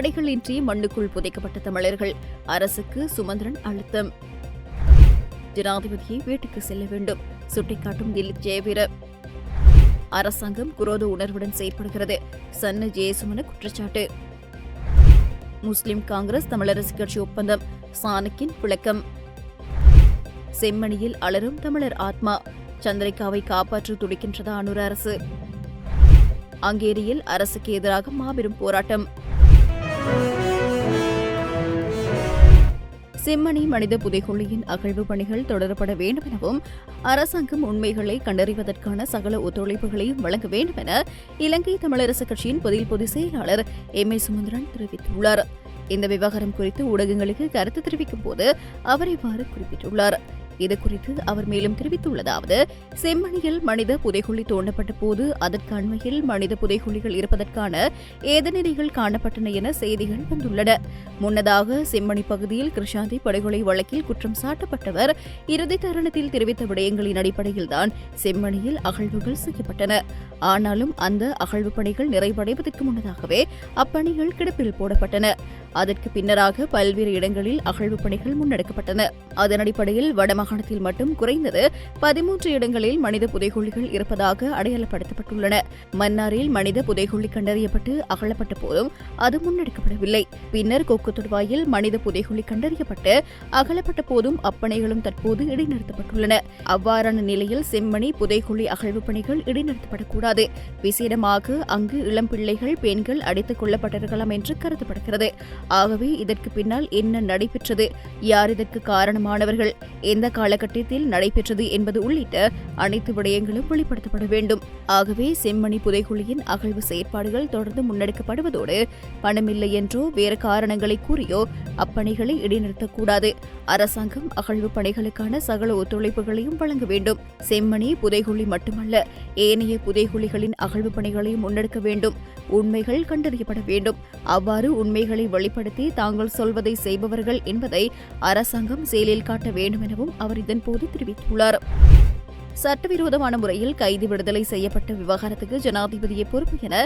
ஆடைகளின்றி மண்ணுக்குள் புதைக்கப்பட்ட தமிழர்கள். அரசுக்கு சுமந்திரன் அழுத்தம். ஜனாதிபதியை வீட்டுக்கு செல்ல வேண்டும். சுட்டிக்காட்டும் திலீப் ஜெயவீர. அரசாங்கம் குரோத உணர்வுடன் செயற்படுகிறது. சன்ன ஜெயசுமன குற்றச்சாட்டு. முஸ்லிம் காங்கிரஸ் தமிழரசு கட்சி ஒப்பந்தம். சாணக்கின் விளக்கம் செம்மணியில் அலரும் தமிழர் ஆத்மா. சந்திரிகாவை காப்பாற்ற துடிக்கின்றதா அனுர அரசு? அங்கேரியில் அரசுக்கு எதிராக மாபெரும் போராட்டம். சிம்மணி மனித புதைகுழியின் அகழ்வு பணிகள் தொடரப்பட வேண்டும் எனவும் அரசாங்கம் உண்மைகளை கண்டறிவதற்கான சகல ஒத்துழைப்புகளையும் வழங்க வேண்டும் என இலங்கை தமிழரசு கட்சியின் பதில் பொதுச் செயலாளர் எம் ஏ சுமந்திரன் தெரிவித்துள்ளார். இந்த விவகாரம் குறித்து ஊடகங்களுக்கு கருத்து தெரிவிக்கும் போது அவர் இவ்வாறு குறிப்பிட்டுள்ளார். இதுகுறித்து அவர் மேலும் தெரிவித்துள்ளதாவது செம்மணியில் மனித புதைகுழி தோண்டப்பட்ட போது அதற்கு அண்மையில் மனித புதைகுழிகள் இருப்பதற்கான ஏதநிலைகள் காணப்பட்டன என செய்திகள் வந்துள்ளன. முன்னதாக செம்மணி பகுதியில் கிருஷாந்தி படுகொலை வழக்கில் குற்றம் சாட்டப்பட்டவர் இறுதி தருணத்தில் தெரிவித்த விடயங்களின் அடிப்படையில்தான் செம்மணியில் அகழ்வுகள் செய்யப்பட்டன. ஆனாலும் அந்த அகழ்வு பணிகள் நிறைவடைவதற்கு முன்னதாகவே அப்பணிகள் கிடப்பில் போடப்பட்டன. அதற்கு பின்னராக பல்வேறு இடங்களில் அகழ்வு பணிகள் முன்னெடுக்கப்பட்டன. அதன் அடிப்படையில் மாகாணத்தில் மட்டும் குறைந்தது பதிமூன்று இடங்களில் மனித புதைகுழிகள் இருப்பதாக அடையாளப்படுத்தப்பட்டுள்ளன. மன்னாரில் மனித புதைகுழி கண்டறியப்பட்டு அகழப்பட்ட போதும் அது முன்னெடுக்கப்படவில்லை. பின்னர் கொக்கு தொடுவாயில் மனித புதைகுழி கண்டறியப்பட்டு அகலப்பட்ட போதும் அப்பணிகளும் தற்போது இடைநிறுத்தப்பட்டுள்ளன. அவ்வாறான நிலையில் செம்மணி புதைகுழி அகழ்வு பணிகள் இடைநிறுத்தப்படக்கூடாது. விசேடமாக அங்கு இளம் பிள்ளைகள் பெண்கள் அடித்துக் கொள்ளப்பட்டிருக்கலாம் என்று கருதப்படுகிறது. ஆகவே இதற்கு பின்னால் என்ன நடைபெற்றது? யார் இதற்கு காரணமானவர்கள்? எந்த காலகட்டத்தில் நடைபெற்றது என்பது உள்ளிட்ட அனைத்து விடயங்களும் வெளிப்படுத்தப்பட வேண்டும். ஆகவே செம்மணி புதைகுழியின் அகழ்வு செயற்பாடுகள் தொடர்ந்து முன்னெடுக்கப்படுவதோடு பணமில்லை என்றோ வேறு காரணங்களை கூறியோ அப்பணிகளை இடைநிறுத்தக்கூடாது. அரசாங்கம் அகழ்வு பணிகளுக்கான சகல ஒத்துழைப்புகளையும் வழங்க வேண்டும். செம்மணி புதைகுழி மட்டுமல்ல ஏனைய புதைகுழிகளின் அகழ்வு பணிகளையும் முன்னெடுக்க வேண்டும். உண்மைகள் கண்டறியப்பட வேண்டும். அவ்வாறு உண்மைகளை வெளிப்படுத்தி தாங்கள் சொல்வதை செய்பவர்கள் என்பதை அரசாங்கம் செயலில் காட்ட வேண்டும் எனவும் அவர் இதன்போது தெரிவித்துள்ளார். சட்டவிரோதமான முறையில் கைது விடுதலை செய்யப்பட்ட விவகாரத்துக்கு ஜனாதிபதியை பொறுப்பு என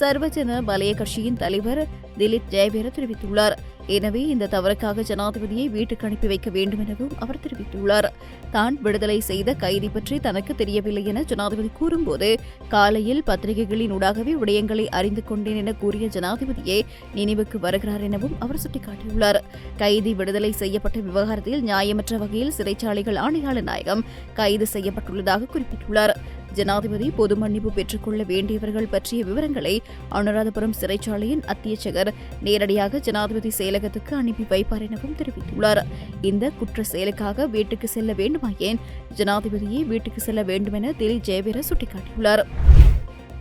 சர்வஜன வலய கட்சியின் தலைவர் திலீப் ஜெயவீர தெரிவித்துள்ளார். எனவே இந்த தவறுக்காக ஜனாதிபதியை வீட்டுக்கு அனுப்பி வைக்க வேண்டும் எனவும் அவர் தெரிவித்துள்ளார். தான் விடுதலை செய்த கைதி பற்றி தனக்கு தெரியவில்லை என ஜனாதிபதி கூறும்போது காலையில் பத்திரிகைகளின் ஊடாகவே விடயங்களை அறிந்து கொண்டேன் என கூறிய ஜனாதிபதியே நினைவுக்கு வருகிறார் எனவும் அவர் சுட்டிக்காட்டியுள்ளார். கைதி விடுதலை செய்யப்பட்ட விவகாரத்தில் நியாயமற்ற வகையில் சிறைச்சாலைகள் ஆணையாளர் நாயகம் கைது செய்யப்பட்டுள்ளதாக குறிப்பிட்டுள்ளார். ஜனாதிபதி பொது மன்னிப்பு பெற்றுக்கொள்ள வேண்டியவர்கள் பற்றிய விவரங்களை அனுராதபுரம் சிறைச்சாலையின் அத்தியட்சகர் நேரடியாக ஜனாதிபதி செயலகத்துக்கு அனுப்பி வைப்பார் எனவும் தெரிவித்துள்ளார். இந்த குற்ற செயலுக்காக வீட்டுக்கு செல்ல வேண்டுமாயேன் ஜனாதிபதியே வீட்டுக்கு செல்ல வேண்டுமென திலீப் ஜெயவீர சுட்டிக்காட்டியுள்ளார்.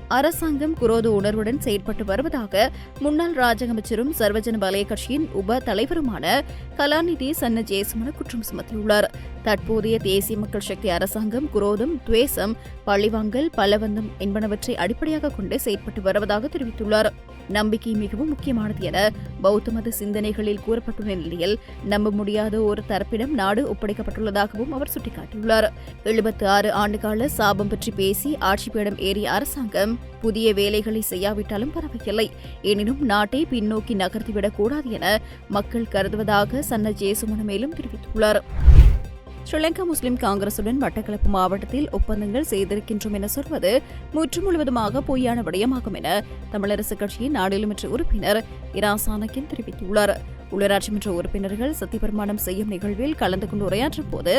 அரசாங்கம் குரோத உணர்வுடன் செயற்பட்டு வருவதாக முன்னாள் ராஜக அமைச்சரும் சர்வஜன வலய கட்சியின் உப தலைவருமான கலாநிதி சன்ன ஜெயசுமன குற்றம் சுமத்தியுள்ளார். தற்போதைய தேசிய மக்கள் சக்தி அரசாங்கம் குரோதம் துவேசம் பழிவாங்கல் பலவந்தம் என்பனவற்றை அடிப்படையாக கொண்டு செயற்பட்டு வருவதாக தெரிவித்துள்ளார். நம்பிக்கை மிகவும் முக்கியமானது என பௌத்த மத சிந்தனைகளில் கூறப்பட்டுள்ள நிலையில் நம்ப முடியாத ஒரு தரப்பிடம் நாடு ஒப்படைக்கப்பட்டுள்ளதாகவும் அவர் சுட்டிக்காட்டியுள்ளார். எழுபத்தி ஆறு ஆண்டுகால சாபம் பற்றி பேசி ஆட்சிப்பீடம் ஏறிய அரசாங்கம் புதிய வேலைகளை செய்யாவிட்டாலும் பரவாயில்லை. எனினும் நாட்டை பின்னோக்கி நகர்த்திவிடக் கூடாது என மக்கள் கருதுவதாக சன்ன ஜேசுமன மேலும் தெரிவித்துள்ளார். ஸ்ரீலங்கா முஸ்லிம் காங்கிரசுடன் மட்டக்களப்பு மாவட்டத்தில் ஒப்பந்தங்கள் செய்திருக்கின்றோம் என சொல்வது முற்று முழுவதுமாக பொய்யான விடயமாகும் என தமிழரசுக் கட்சியின் நாடாளுமன்ற உறுப்பினர் இரா சாணக்கியன் தெரிவித்துள்ளார். உள்ளூராட்சி மன்ற உறுப்பினர்கள் சத்தியபிரமாணம் செய்யும் நிகழ்வில் கலந்து கொண்டு உரையாற்றும் போது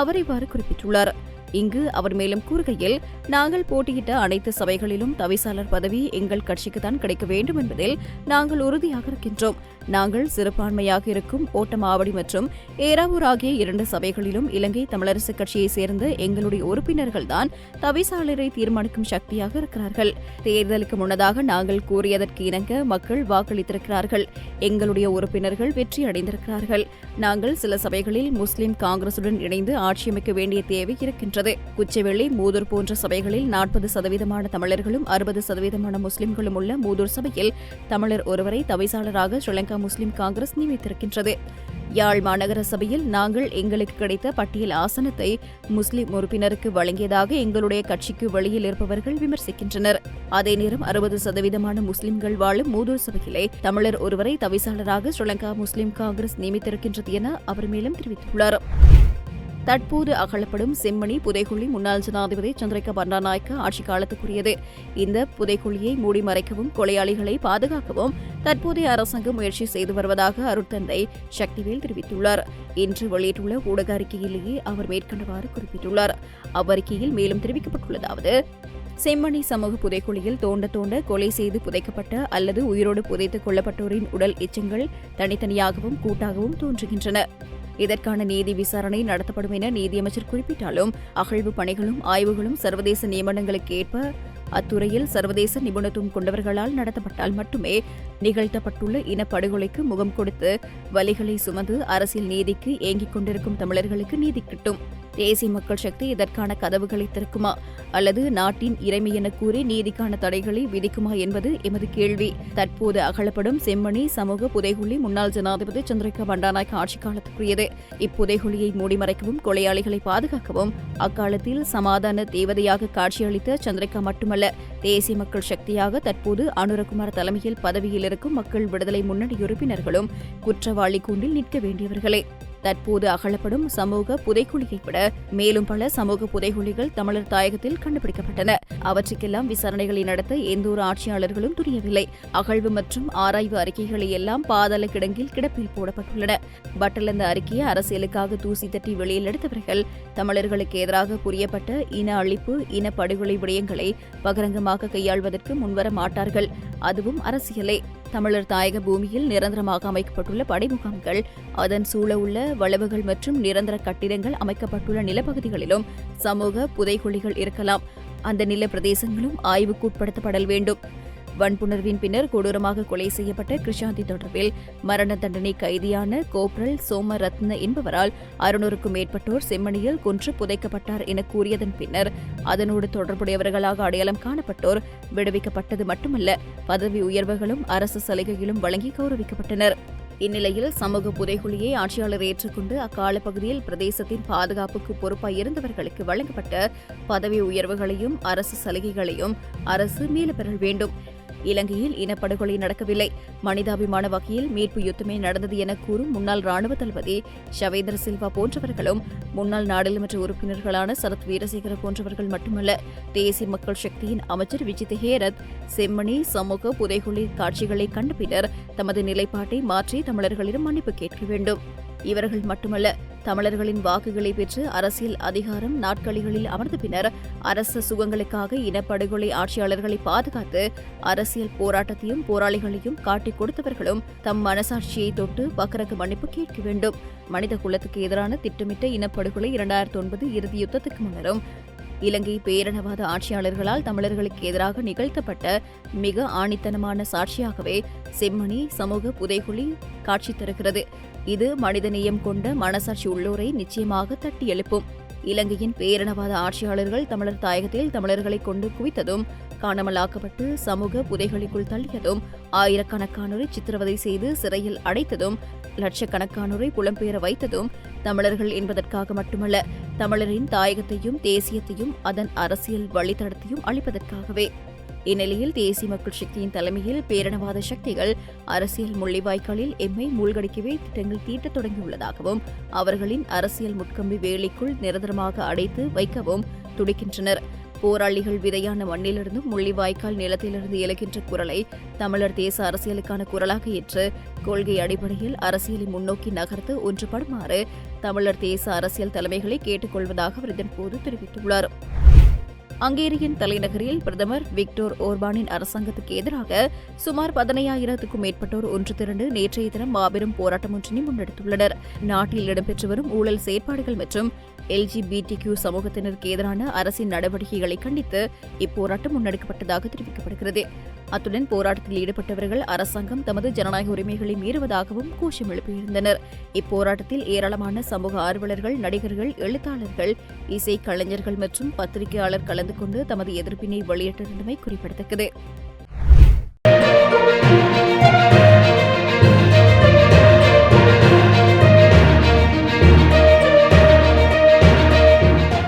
அவர் இவ்வாறு குறிப்பிட்டுள்ளார். இங்கு அவர் மேலும் கூறுகையில் நாங்கள் போட்டியிட்ட அனைத்து சபைகளிலும் தவிசாளர் பதவி எங்கள் கட்சிக்குத்தான் கிடைக்க வேண்டும் என்பதில் நாங்கள் உறுதியாக இருக்கின்றோம். நாங்கள் சிறுபான்மையாக இருக்கும் ஓட்டமாவடி மற்றும் ஏராவூர் ஆகிய இரண்டு சபைகளிலும் இலங்கை தமிழரசுக் கட்சியைச் சேர்ந்த எங்களுடைய உறுப்பினர்கள்தான் தவிசாளரை தீர்மானிக்கும் சக்தியாக இருக்கிறார்கள். தேர்தலுக்கு முன்னதாக நாங்கள் கூறியதற்கு இணங்க மக்கள் வாக்களித்திருக்கிறார்கள். எங்களுடைய உறுப்பினர்கள் வெற்றி அடைந்திருக்கிறார்கள். நாங்கள் சில சபைகளில் முஸ்லிம் காங்கிரசுடன் இணைந்து ஆட்சியமைக்க வேண்டிய தேவை இருக்கின்றது. குச்சவெளி மூதூர் போன்ற சபைகளில் நாற்பது சதவீதமான தமிழர்களும் அறுபது சதவீதமான முஸ்லிம்களும் உள்ள மூதூர் சபையில் தமிழர் ஒருவரை தவிசாளராக ஸ்ரீலங்கா முஸ்லிம் காங்கிரஸ் நியமித்திருக்கின்றது. யாழ் மாநகர சபையில் நாங்கள் எங்களுக்கு கிடைத்த பட்டியல் ஆசனத்தை முஸ்லிம் உறுப்பினருக்கு வழங்கியதாக எங்களுடைய கட்சிக்கு வெளியில் இருப்பவர்கள் விமர்சிக்கின்றனர். அதே நேரம் அறுபது சதவீதமான முஸ்லிம்கள் வாழும் மூதூர் சபையிலே தமிழர் ஒருவரை தவிசாளராக ஸ்ரீலங்கா முஸ்லிம் காங்கிரஸ் நியமித்திருக்கின்றது என அவர் மேலும் தெரிவித்துள்ளார். தற்போது அகழப்படும் செம்மணி புதைக்குழி முன்னாள் ஜனாதிபதி சந்திரிகா பண்டாநாயக்க ஆட்சி காலத்துக்குரியது. இந்த புதைக்குழியை மூடி மறைக்கவும் கொலையாளிகளை பாதுகாக்கவும் தற்போதைய அரசாங்கம் முயற்சி செய்து வருவதாக அருட்தந்தை சக்திவேல் தெரிவித்துள்ளார். இன்று வெளியிட்டுள்ள ஊடக அறிக்கையிலேயே அவர் மேற்கண்டவாறு குறிப்பிட்டுள்ளார். அவ்வறிக்கையில் மேலும் தெரிவிக்கப்பட்டுள்ளதாவது செம்மணி சமூக புதைக்குழியில் தோண்ட தோண்ட கொலை செய்து புதைக்கப்பட்ட அல்லது உயிரோடு புதைத்துக் கொள்ளப்பட்டோரின் உடல் எச்சங்கள் தனித்தனியாகவும் கூட்டாகவும் தோன்றுகின்றன. இதற்கான நீதி விசாரணை நடத்தப்படும் என நீதியமைச்சர் குறிப்பிட்டாலும் அகழ்வு பணிகளும் ஆய்வுகளும் சர்வதேச நியமனங்களுக்கு ஏற்ப அத்துறையில் சர்வதேச நிபுணத்துவம் கொண்டவர்களால் நடத்தப்பட்டால் மட்டுமே நிகழ்த்தப்பட்டுள்ள இனப்படுகொலைக்கு முகம் கொடுத்து வலிகளை சுமந்து அரசியல் நீதிக்கு ஏங்கிக் கொண்டிருக்கும் தமிழர்களுக்கு நீதி கிட்டும். தேசிய மக்கள் சக்தி இதற்கான கதவுகளை திறக்குமா? அல்லது நாட்டின் இறைமை என கூறி நீதிக்கான தடைகளை விதிக்குமா என்பது எமது கேள்வி. தற்போது அகலப்படும் செம்மணி சமூக புதைகுழி முன்னாள் ஜனாதிபதி சந்திரிகா பண்டாநாயக் ஆட்சி காலத்துக்குரியது. இப்புதைகுழியை மூடிமறைக்கவும் கொலையாளிகளை பாதுகாக்கவும் அக்காலத்தில் சமாதான தேவதையாக காட்சியளித்த சந்திரிகா மட்டுமல்ல தேசிய மக்கள் சக்தியாக தற்போது அனுரகுமார் தலைமையில் பதவியில் இருக்கும் மக்கள் விடுதலை முன்னணி உறுப்பினர்களும் குற்றவாளி கூண்டில் நிற்க வேண்டியவர்களே. தற்போது அகழப்படும் சமூக புதைக்குழியை விட மேலும் பல சமூக புதைகுழிகள் தமிழர் தாயகத்தில் கண்டுபிடிக்கப்பட்டன. அவற்றுக்கெல்லாம் விசாரணைகளை நடத்த எந்த ஒரு ஆட்சியாளர்களும் துணியவில்லை. அகழ்வு மற்றும் ஆராய்வு அறிக்கைகளை எல்லாம் பாதாள கிடங்கில் கிடப்பில் போடப்பட்டுள்ளன. பட்டல் அந்த அறிக்கையை அரசியலுக்காக தூசி தட்டி வெளியில் எடுத்தவர்கள் தமிழர்களுக்கு எதிராக புரியப்பட்ட இன அழிப்பு இன படுகொலை விடயங்களை பகிரங்கமாக கையாள்வதற்கு முன்வர மாட்டார்கள். அதுவும் அரசியலே. தமிழர் தாயக பூமியில் நிரந்தரமாக அமைக்கப்பட்டுள்ள படைமுகாம்கள் அதன் சூழ உள்ள வளவுகள் மற்றும் நிரந்தர கட்டிடங்கள் அமைக்கப்பட்டுள்ள நிலப்பகுதிகளிலும் சமூக புதைகுழிகள் இருக்கலாம். அந்த நில பிரதேசங்களும் ஆய்வுக்குட்படுத்தப்படல் வேண்டும். வன்புணர்வின் பின்னர் கொடூரமாக கொலை செய்யப்பட்ட கிருஷாந்தி தொடர்பில் மரண தண்டனை கைதியான கோப்ரல் சோமரத்ன என்பவரால் அறுநூறுக்கும் மேற்பட்டோர் செம்மணியில் கொன்று புதைக்கப்பட்டார் என கூறியதன் பின்னர் அதனோடு தொடர்புடையவர்களாக அடையாளம் காணப்பட்டோர் விடுவிக்கப்பட்டது மட்டுமல்ல பதவி உயர்வுகளும் அரசு சலுகைகளும் வழங்கி கௌரவிக்கப்பட்டனர். இந்நிலையில் சமூக புதைகுழியை ஆட்சியாளர் ஏற்றுக்கொண்டு அக்கால பகுதியில் பிரதேசத்தின் பாதுகாப்புக்கு பொறுப்பாய் இருந்தவர்களுக்கு வழங்கப்பட்ட பதவி உயர்வுகளையும் அரசு சலுகைகளையும் அரசு மீள வேண்டும். இலங்கையில் இனப்படுகொலை நடக்கவில்லை. மனிதாபிமான வகையில் மீட்பு யுத்தமே நடந்தது என கூறும் முன்னாள் ராணுவ தளபதி ஷவேந்திர சில்வா போன்றவர்களும் முன்னாள் நாடாளுமன்ற உறுப்பினர்களான சரத் வீரசேகர போன்றவர்கள் மட்டுமல்ல தேசிய மக்கள் சக்தியின் அமைச்சர் விஜித் ஹேரத் செம்மணி சமூக புதைகுழி காட்சிகளை கண்ட பின்னர் தமது நிலைப்பாட்டை மாற்றி தமிழர்களிடம் மன்னிப்பு கேட்க வேண்டும். இவர்கள் மட்டுமல்ல தமிழர்களின் வாக்குகளை பெற்று அரசியல் அதிகாரம் நாட்களிகளில் அமர்ந்த பின்னர் அரசு சுகங்களுக்காக இனப்படுகொலை ஆட்சியாளர்களை பாதுகாத்து அரசியல் போராட்டத்தையும் போராளிகளையும் காட்டிக் கொடுத்தவர்களும் தம் மனசாட்சியை தொட்டு பக்கரக்கு மன்னிப்பு கேட்க வேண்டும். மனித குலத்துக்கு எதிரான திட்டமிட்ட இனப்படுகொலை இரண்டாயிரத்தி ஒன்பது இறுதி யுத்தத்துக்கு முன்னரும் இலங்கை பேரினவாத ஆட்சியாளர்களால் தமிழர்களுக்கு எதிராக நிகழ்த்தப்பட்ட மிக ஆணித்தனமான சாட்சியாகவே செம்மணி சமூக புதைகுழி காட்சி தருகிறது. இது மனிதநேயம் கொண்ட மனசாட்சி உள்ளோரை நிச்சயமாக தட்டி எழுப்பும் இலங்கையின் பேரினவாத ஆட்சியாளர்கள் தமிழர் தாயகத்தில் தமிழர்களை கொண்டு குவித்ததும் காணாமலாக்கப்பட்டு சமூக புதைகளுக்குள் தள்ளியதும் ஆயிரக்கணக்கானோரை சித்திரவதை செய்து சிறையில் அடைத்ததும் லட்சக்கணக்கானோரை புலம்பெயர வைத்ததும் தமிழர்கள் என்பதற்காக மட்டுமல்ல தமிழரின் தாயகத்தையும் தேசியத்தையும் அதன் அரசியல் வழித்தடத்தையும் அளிப்பதற்காகவே இந்நிலையில் தேசிய மக்கள் சக்தியின் தலைமையில் பேரணவாத சக்திகள் அரசியல் முள்ளிவாய்க்காலில் எம்மை மூழ்கடிக்கவே திட்டங்கள் தீட்டத் தொடங்கியுள்ளதாகவும் அவர்களின் அரசியல் முட்கம்பி வேலைக்குள் நிரந்தரமாக அடைத்து வைக்கவும் துடிக்கின்றனர். போராளிகள் விதையான மண்ணிலிருந்தும் முள்ளிவாய்க்கால் நிலத்திலிருந்து எழுகின்ற குரலை தமிழர் தேச அரசியலுக்கான குரலாக ஏற்று கொள்கை அடிப்படையில் அரசியலை முன்னோக்கி நகர்த்து ஒன்றுபடுமாறு தமிழர் தேச அரசியல் தலைமைகளை கேட்டுக்கொள்வதாக அவர் இதன்போது தெரிவித்துள்ளார். அங்கேரியின் தலைநகரில் பிரதமர் விக்டோர் ஓர்பானின் அரசாங்கத்துக்கு எதிராக சுமார் பதினையாயிரத்துக்கும் மேற்பட்டோர் ஒன்று திரண்டு நேற்றைய தினம் மாபெரும் போராட்டம் ஒன்றினை முன்னெடுத்துள்ளனர். நாட்டில் இடம்பெற்று வரும் ஊழல் செயற்பாடுகள் மற்றும் எல்ஜிபிடி கியூ சமூகத்தினருக்கு எதிரான அரசின் நடவடிக்கைகளை கண்டித்து இப்போராட்டம் முன்னெடுக்கப்பட்டதாக தெரிவிக்கப்படுகிறது. அத்துடன் போராட்டத்தில் ஈடுபட்டவர்கள் அரசாங்கம் தமது ஜனநாயக உரிமைகளை மீறுவதாகவும் கோஷம் எழுப்பியிருந்தனர். இப்போராட்டத்தில் ஏராளமான சமூக ஆர்வலர்கள் நடிகர்கள் எழுத்தாளர்கள் இசை கலைஞர்கள் மற்றும் பத்திரிகையாளர் கலந்து கொண்டு தமது எதிர்ப்பினை வெளியிட்டிருந்தமை குறிப்பிடத்தக்கது.